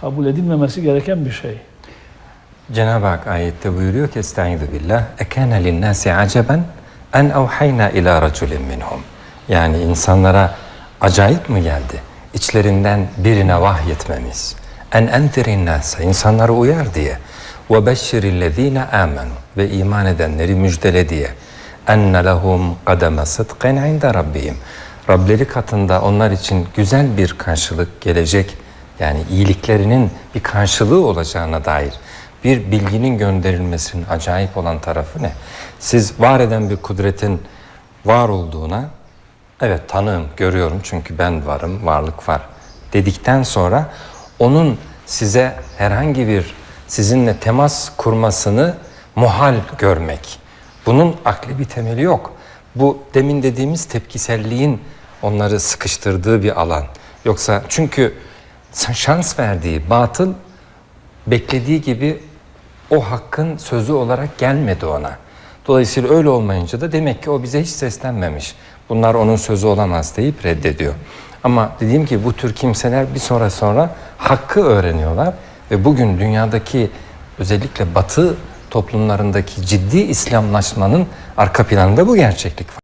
kabul edilmemesi gereken bir şey. Cenab-ı Hak ayette buyuruyor ki Estaizu billah Ekâne linnâsi aceben en evhayna ila raculin minhum Yani insanlara acayip mi geldi? İçlerinden birine vahyetmemiz. En enzirin nâse insanları uyar diye. Ve beşşirillezîne âmenu ve iman edenleri müjdele diye. Enne lehum kademe sıdkın inde rabbihim. Rableri katında onlar için güzel bir karşılık gelecek. Yani iyiliklerinin bir karşılığı olacağına dair bir bilginin gönderilmesinin acayip olan tarafı ne? Siz var eden bir kudretin var olduğuna evet tanığım, görüyorum çünkü ben varım, varlık var dedikten sonra onun size herhangi bir sizinle temas kurmasını muhal görmek. Bunun akli bir temeli yok. Bu demin dediğimiz tepkiselliğin onları sıkıştırdığı bir alan. Yoksa çünkü şans verdiği batıl beklediği gibi o hakkın sözü olarak gelmedi ona. Dolayısıyla öyle olmayınca da demek ki o bize hiç seslenmemiş. Bunlar onun sözü olamaz deyip reddediyor. Ama dediğim gibi bu tür kimseler bir sonra sonra hakkı öğreniyorlar ve bugün dünyadaki özellikle batı toplumlarındaki ciddi İslamlaşmanın arka planında bu gerçeklik var.